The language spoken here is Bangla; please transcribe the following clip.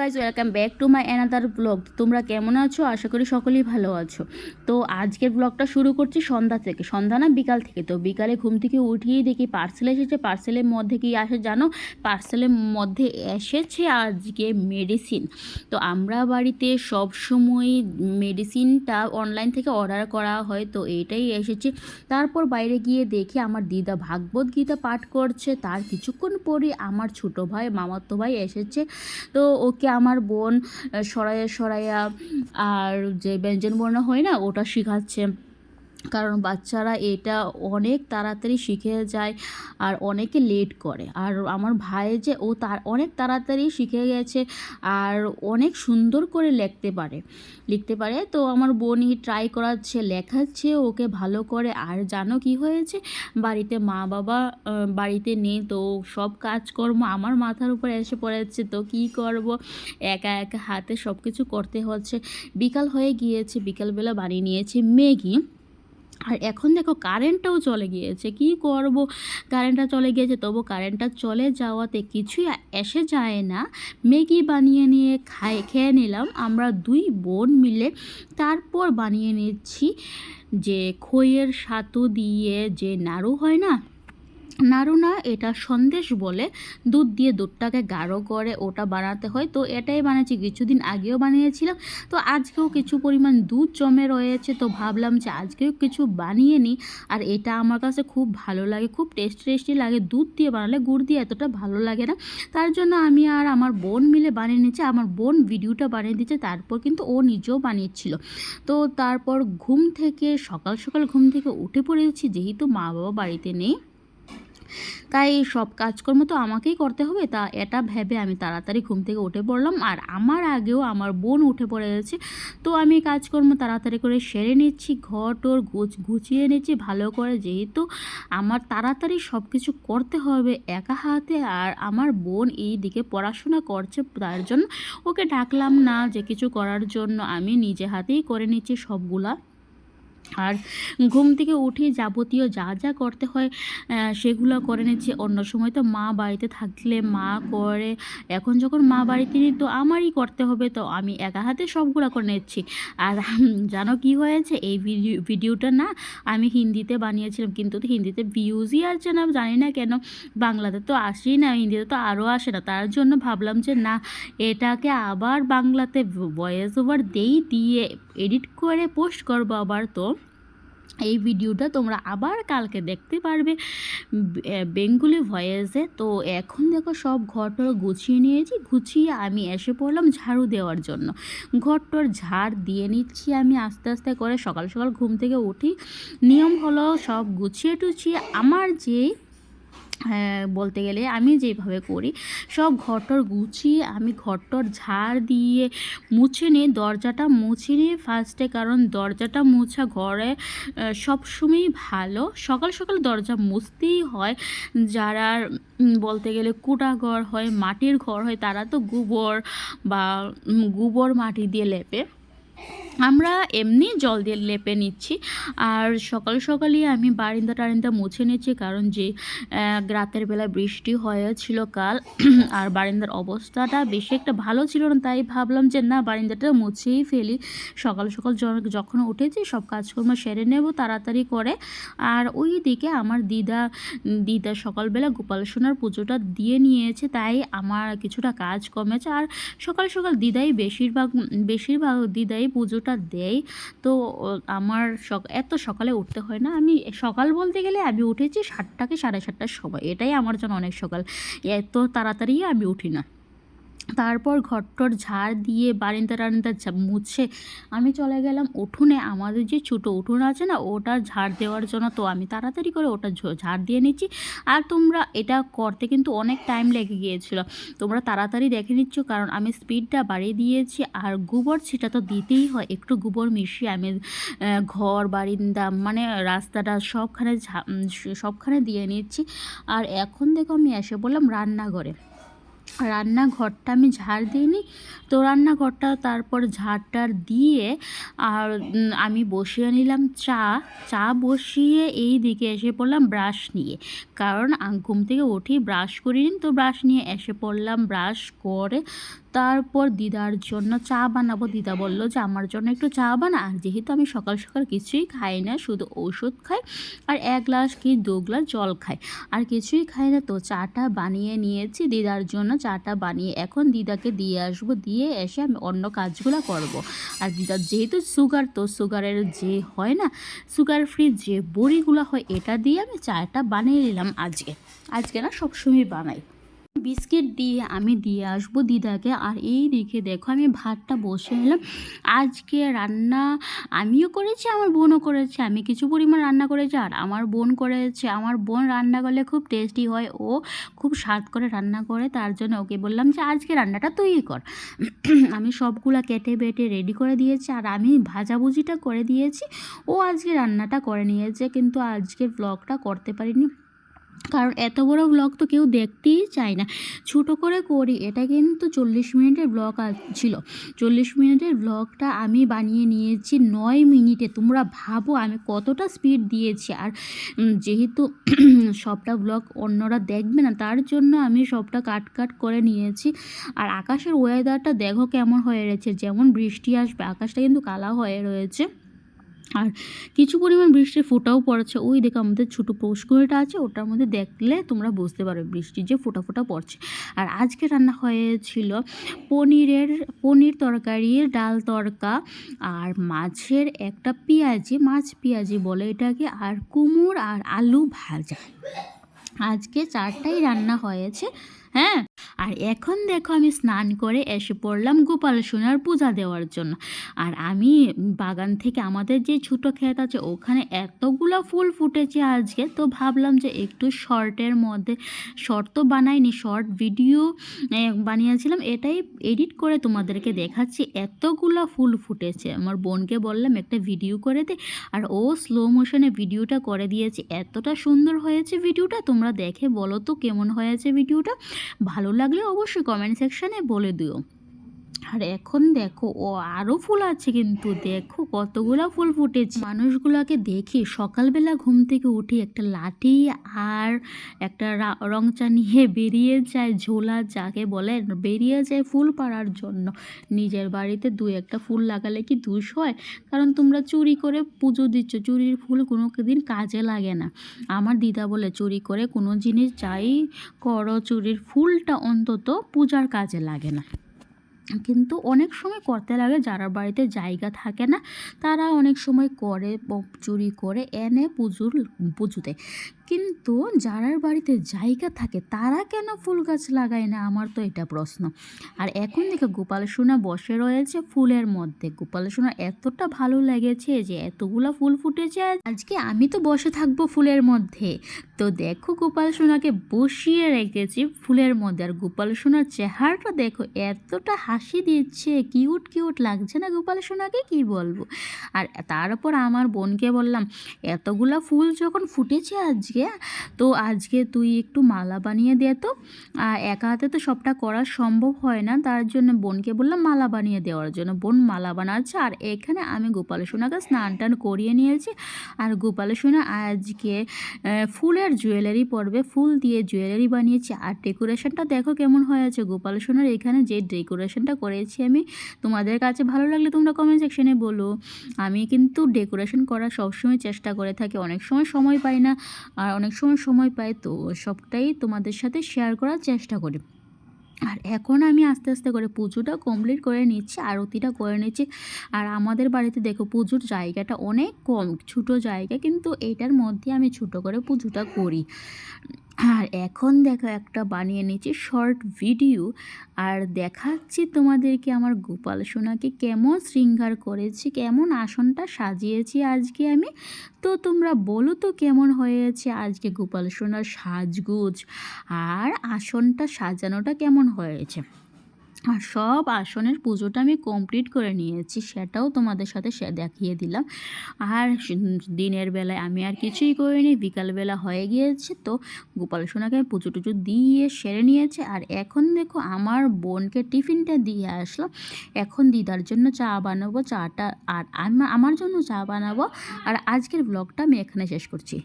Guys welcome back to my another blog তোমরা কেমন আছো? আশা করি সকলেই ভালো আছো। তো আজকের ব্লগটা শুরু করছি সন্ধ্যা থেকে। সন্ধ্যা না বিকাল থেকে। তো বিকালে ঘুম থেকে উঠিয়েই দেখি পার্সেল এসেছে। পার্সেলের মধ্যে কি আসে জানো? পার্সেলের মধ্যে এসেছে আজকে মেডিসিন তো আমরা বাড়িতে সব সময় মেডিসিনটা অনলাইন থেকে অর্ডার করা হয়। তো এটাই এসেছে। তারপর বাইরে গিয়ে দেখি আমার দিদা ভাগবত গীতা পাঠ করছে। তার কিছুক্ষণ পরে আমার ছোটো ভাই, মামাতো ভাই এসেছে। তো ওকে আমার বোন সরাইয়া সরাইয়া আর যে ব্যঞ্জন বর্ণ হয় না ওটা শেখাচ্ছে। কারণ বাচ্চারা এটা অনেক তাড়াতাড়ি শিখে যায় আর অনেকে লেট করে। আর আমার ভাই যে ও তার অনেক তাড়াতাড়ি শিখে গেছে আর অনেক সুন্দর করে লিখতে পারে। লিখতে পারে। তো আমার বোনই ট্রাই করাচ্ছে, লেখাচ্ছে, ওকে ভালো করে। আর জানো কি হয়েছে? বাড়িতে মা বাবা বাড়িতে নেই তো সব কাজকর্ম আমার মাথার উপর এসে পড়েছে। তো কি করব? একা একা হাতে সব কিছু করতে হচ্ছে। বিকাল হয়ে গিয়েছে, বিকালবেলা বানিয়ে নিয়েছে ম্যাগি। আর এখন দেখো কারেন্টটাও চলে গিয়েছে, কি করব? কারেন্টটা চলে গিয়েছে তবু কারেন্টটা চলে যাওয়াতে কিছুই এসে যায় না। ম্যাগি বানিয়ে নিয়ে খাই, খেয়ে নিলাম, আমরা দুই বোন মিলে। তারপর বানিয়ে নিচ্ছি যে খইয়ের সাতু দিয়ে যে নাড়ু হয় না নাড়ু না এটা সন্দেশ বলে, দুধ দিয়ে দুধটাকে গাঢ় করে ওটা বানাতে হয়। তো এটাই বানিয়েছি, কিছুদিন আগেও বানিয়েছিলাম। তো আজকেও কিছু পরিমাণ দুধ জমে রয়েছে, তো ভাবলাম যে আজকেও কিছু বানিয়ে নিই। আর এটা আমার কাছে খুব ভালো লাগে, খুব টেস্টি টেস্টি লাগে। দুধ দিয়ে বানালে গুড় দিয়ে এতটা ভালো লাগে না। তার জন্য আমি আর আমার বোন মিলে বানিয়ে নিয়েছি, আমার বোন ভিডিওটা বানিয়ে দিচ্ছে তারপর কিন্তু ও নিজেও বানিয়েছিল। তো তারপর ঘুম থেকে, সকাল সকাল ঘুম থেকে উঠে পড়েছি, যেহেতু মা বাবা বাড়িতে নেই। তাই সব কাজকর্ম তো আমাকেই করতে হবে, তা এটা ভেবে আমি তাড়াতাড়ি ঘুম থেকে উঠে পড়লাম। আর আমার আগেও আমার বোন উঠে পড়ে গেছে, তো আমি কাজকর্ম তাড়াতাড়ি করে সেরে নিচ্ছি, ঘর টোর গুছিয়ে নিচ্ছি, ভালো করে যেহেতু আমার তাড়াতাড়ি সব কিছু করতে হবে একা হাতে, আর আমার বোন এই দিকে পড়াশোনা করছে, তার জন্য ওকে ডাকলাম না যে কিছু করার জন্য, আমি নিজে হাতেই করে নিচ্ছি সবগুলা। আর ঘুম থেকে উঠে যাবতীয় যা যা করতে হয় সেগুলো করে নিচ্ছি। অন্য সময় তো মা বাড়িতে থাকলে মা করে। এখন যখন মা বাড়িতে নেই তো আমারই করতে হবে। তো আমি একা হাতে সবগুলো করে নিচ্ছি। আর জানো কি হয়েছে? এই ভিডিও, ভিডিওটা না আমি হিন্দিতে বানিয়েছিলাম। কিন্তু হিন্দিতে ভিউজই আসছে না, জানি না কেন। বাংলাতে তো আসেই না, হিন্দিতে তো আরও আসে না। তার জন্য ভাবলাম যে না, এটাকে আবার বাংলাতে ভয়েস ওভার দেই, দিয়ে এডিট করে পোস্ট করব আবার তো। এই ভিডিওটা তোমরা আবার কালকে দেখতে পারবে বেঙ্গুলি ভয়েসে। তো এখন দেখো সব ঘরটর গুছিয়ে নিয়েছি, গুছিয়ে আমি এসে পড়লাম ঝাড়ু দেওয়ার জন্য। ঘরটর ঝাড় দিয়ে নিচ্ছি আমি আস্তে আস্তে করে, সকাল সকাল ঘুম থেকে উঠি। নিয়ম হলো সব গুছিয়ে টুছিয়ে আমার যে বলতে গেলে আমি যেভাবে করি, সব ঘরটর গুছিয়ে আমি ঘরটর ঝাড় দিয়ে মুছে নিই, দরজাটা মুছে নিই ফার্স্টে কারণ দরজাটা মোছা ঘরে সবসময়ই ভালো। সকাল সকাল দরজা মুছতেই হয়। যারা বলতে গেলে কুটা ঘর হয়, মাটির ঘর হয়, তারা তো গোবর বা গোবর মাটি দিয়ে লেপে। আমরা এমনি জল দিয়ে লেপে নিচ্ছি। আর সকাল সকালই আমি বারিন্দা টারিন্দা মুছে নিচ্ছি কারণ যে রাতের বেলা বৃষ্টি হয়েছিল কাল, আর বারিন্দার অবস্থাটা বেশি একটা ভালো ছিল না, তাই ভাবলাম যে না, বারিন্দাটা মুছেই ফেলি। সকাল সকাল যখন উঠেছি, সব কাজকর্ম সেরে নেব তাড়াতাড়ি করে। আর ওই দিকে আমার দিদা দিদা সকালবেলা গোপাল সোনার পুজোটা দিয়ে নিয়েছে, তাই আমার কিছুটা কাজ কমেছে। আর সকাল সকাল দিদাই বেশিরভাগ বেশিরভাগ দিদাই পুজোটা দেয়। তো আমার এত সকালে উঠতে হয় না। আমি সকাল বলতে গেলে আমি উঠেছি সাতটাকে সাড়ে সাতটার সময়। এটাই আমার জন্য অনেক সকাল। এত তাড়াতাড়ি আমি উঠি না। তারপর ঘরটর ঝাড় দিয়ে বারিন্দা টারিন্দা মুছে আমি চলে গেলাম উঠোনে। আমাদের যে ছোটো উঠোন আছে না, ওটা ঝাড় দেওয়ার জন্য তো আমি তাড়াতাড়ি করে ওটা ঝাড় দিয়ে নিচ্ছি। আর তোমরা এটা করতে কিন্তু অনেক টাইম লেগে গিয়েছিল। তোমরা তাড়াতাড়ি দেখে নিচ্ছ, কারণ আমি স্পিডটা বাড়িয়ে দিয়েছি। আর গোবর সেটা তো দিতেই হয়, একটু গোবর মিশিয়ে আমি ঘর, বারিন্দা মানে রাস্তাটা সবখানে সবখানে দিয়ে নিচ্ছি। আর এখন দেখো আমি এসে বললাম রান্নাঘরে। রান্নাঘরটা আমি ঝাড় দিইনি। তো রান্নাঘরটা তারপর ঝাড়টার দিয়ে আর আমি বসিয়ে নিলাম চা। চা বসিয়ে এই দিকে এসে পড়লাম ব্রাশ নিয়ে। কারণ ঘুম থেকে উঠি ব্রাশ করিনি, তো ব্রাশ নিয়ে এসে পড়লাম, ব্রাশ করে তারপর দিদার জন্য চা বানাবো। দিদা বলল যে, আমার জন্য একটু চা বানা। আর যেহেতু আমি সকাল সকাল কিছুই খাই না, শুধু ওষুধ খাই আর এক গ্লাস কি দু গ্লাস জল খাই। আর কিছুই খাই না। তো চাটা বানিয়ে নিয়েছি। দিদার জন্য চাটা বানিয়ে এখন দিদাকে দিয়ে আসব। দিয়ে এসে আমি অন্য কাজগুলো করব। আর দিদার যেহেতু সুগার, তো সুগারের যে হয় না, সুগার ফ্রি যে বড়িগুলো হয়, এটা দিয়ে আমি চাটা বানিয়ে নিলাম আজকে। আজকে না সবসময় বানাই। বিস্কিট দিয়ে আমি দিয়ে আসব দিদাকে। আর এই দিকে দেখো আমি ভাতটা বসে এলাম। আজকে রান্না আমিও করেছি, আমার বোনও করেছে। আমি কিছু পরিমাণ রান্না করেছি আর আমার বোন করেছে। আমার বোন রান্না করলে খুব টেস্টি হয়। ও খুব স্বাদ করে রান্না করে, তার জন্য ওকে বললাম যে, আজকে রান্নাটা তুই কর। আমি সবগুলা কেটে বেটে রেডি করে দিয়েছি আর আমি ভাজাভুজিটা করে দিয়েছি। ও আজকে রান্নাটা করে নিয়েছে, কিন্তু আজকে ব্লগটা করতে পারিনি। কারণ এত বড় ব্লগ তো কেউ দেখতেই চায় না। ছোটো করে করি, এটা কিন্তু চল্লিশ মিনিটের ব্লগ ছিল। চল্লিশ মিনিটের ব্লগটা আমি বানিয়ে নিয়েছি নয় মিনিটে। তোমরা ভাবো আমি কতটা স্পিড দিয়েছি। আর যেহেতু সবটা ব্লগ অন্যরা দেখবে না, তার জন্য আমি সবটা কাট কাট করে নিয়েছি। আর আকাশের ওয়েদারটা দেখো কেমন হয়ে রয়েছে। যেমন বৃষ্টি আসবে, আকাশটা কিন্তু কালা হয়ে রয়েছে। আর কিছু পরিমাণ বৃষ্টির ফোটাও পড়ছে। ওই দেখো আমাদের ছোটো পুষ্করিটা আছে, ওটার মধ্যে দেখলে তোমরা বুঝতে পারবে বৃষ্টি যে ফোঁটা ফোঁটা পড়ছে। আর আজকে রান্না হয়েছিল পনিরের, পনির তরকারি, ডাল তরকা আর মাছের একটা পেঁয়াজি, মাছ পেঁয়াজি বলে এটাকে, আর কুমুর আর আলু ভাজা। আজকে চারটাই রান্না হয়েছে। হ্যাঁ? আর এখন দেখো আমি স্নান করে এসে পড়লাম গোপাল সোনার পূজা দেওয়ার জন্য। আর আমি বাগান থেকে আমাদের যে ছোটো ক্ষেত আছে, ওখানে এতগুলো ফুল ফুটেছে আজকে, তো ভাবলাম যে একটু শর্টের মধ্যে, শর্ট তো বানাইনি, শর্ট ভিডিও বানিয়েছিলাম, এটাই এডিট করে তোমাদেরকে দেখাচ্ছি। এতগুলো ফুল ফুটেছে। আমার বোনকে বললাম, একটা ভিডিও করে দে। আর ও স্লো মোশনে ভিডিওটা করে দিয়েছে। এতটা সুন্দর হয়েছে ভিডিওটা, তোমরা দেখে বলো তো কেমন হয়েছে ভিডিওটা। ভালো লাগলে অবশ্যই কমেন্ট সেকশানে বলে দিও। আর এখন দেখো, ও আরও ফুল আছে কিন্তু। দেখো কতগুলো ফুল ফুটেছে। মানুষগুলোকে দেখি সকালবেলা ঘুম থেকে উঠে একটা লাঠি আর একটা রংচা নিয়ে বেরিয়ে যায়, ঝোলা যাকে বলে, বেরিয়ে যায় ফুল পাড়ার জন্য। নিজের বাড়িতে দু একটা ফুল লাগালে কি দুষ হয়? কারণ তোমরা চুরি করে পুজো দিচ্ছ, চুরির ফুল কোনো দিন কাজে লাগে না। আমার দিদা বলে, চুরি করে কোনো জিনিস যাই করো, চুরির ফুলটা অন্তত পূজার কাজে লাগে না। কিন্তু অনেক সময় করতে লাগে, যারা বাড়িতে জায়গা থাকে না, তারা অনেক সময় করে চুরি করে, এনে পুজোর, পুজোতে। কিন্তু যারার বাড়িতে জায়গা থাকে, তারা কেন ফুল গাছ লাগায় না? আমার তো এটা প্রশ্ন। আর এখন দেখে গোপাল সোনা বসে রয়েছে ফুলের মধ্যে। গোপাল সোনা এতটা ভালো লেগেছে যে, এতগুলো ফুল ফুটেছে আজকে আমি তো বসে থাকব ফুলের মধ্যে। তো দেখো গোপাল সোনাকে বসিয়ে রেখেছি ফুলের মধ্যে। আর গোপাল সোনার চেহারাটা দেখো, এতটা হাসি দিচ্ছে। কিউট কিউট লাগছে না গোপাল সোনাকে কি বলব? আর তারপর আমার বোনকে বললাম, এতগুলা ফুল যখন ফুটেছে আজকে তো আজকে তুই একটু মালা বানিয়ে দে তো। একা হাতে তো সবটা করা সম্ভব হয় না, তার জন্য বোনকে বললাম মালা বানিয়ে দেওয়ার জন্য। বোন মালা বানাচ্ছে, আর এখানে আমি গোপাল সোনাকে স্নান টান করিয়ে নিয়েছি। আর গোপাল সোনা আজকে ফুলের জুয়েলারি পরবে, ফুল দিয়ে জুয়েলারি বানিয়েছি। আর ডেকোরেশনটা দেখো কেমন হয়েছে। গোপাল সোনার এখানে যে ডেকোরেশনটা করেছি আমি, তোমাদের কাছে ভালো লাগলে তোমরা কমেন্ট সেকশনে বলো। আমি কিন্তু ডেকোরেশন করার সবসময় চেষ্টা করে থাকি, অনেক সময় সময় পাই না। আর অনেক সময় সময় পাই, তো সবটাই তোমাদের সাথে শেয়ার করার চেষ্টা করি। আর এখন আমি আস্তে আস্তে করে পুজোটা কমপ্লিট করে নিচ্ছি, আরতিটা করে নিচ্ছি। আর আমাদের বাড়িতে দেখো, পুজোর জায়গাটা অনেক কম, ছোটো জায়গা, কিন্তু এটার মধ্যে আমি ছোটো করে পুজোটা করি। আর এখন দেখো একটা বানিয়ে নিয়েছি শর্ট ভিডিও। আর দেখাচ্ছি তোমাদেরকে আমার গোপাল সোনাকে কেমন শৃঙ্গার করেছি, কেমন আসনটা সাজিয়েছি আজকে আমি। তো তোমরা বলো তো কেমন হয়েছে আজকে গোপাল সোনার সাজগুজ আর আসনটা সাজানোটা কেমন হয়েছে? আর সব আসনের পুজোটা আমি কমপ্লিট করে নিয়েছি, সেটাও তোমাদের সাথে দেখিয়ে দিলাম। আর দিনের বেলায় আমি আর কিছুই করিনি, বিকালবেলা হয়ে গিয়েছে তো গোপাল সোনাকে আমি পুজো টুজো দিয়ে সেরে নিয়েছে। আর এখন দেখো আমার বোনকে টিফিনটা দিয়ে আসলাম। এখন দিদার জন্য চা বানাবো, চাটা, আর আমি, আমার জন্য চা বানাবো। আর আজকের ব্লগটা আমি এখানে শেষ করছি।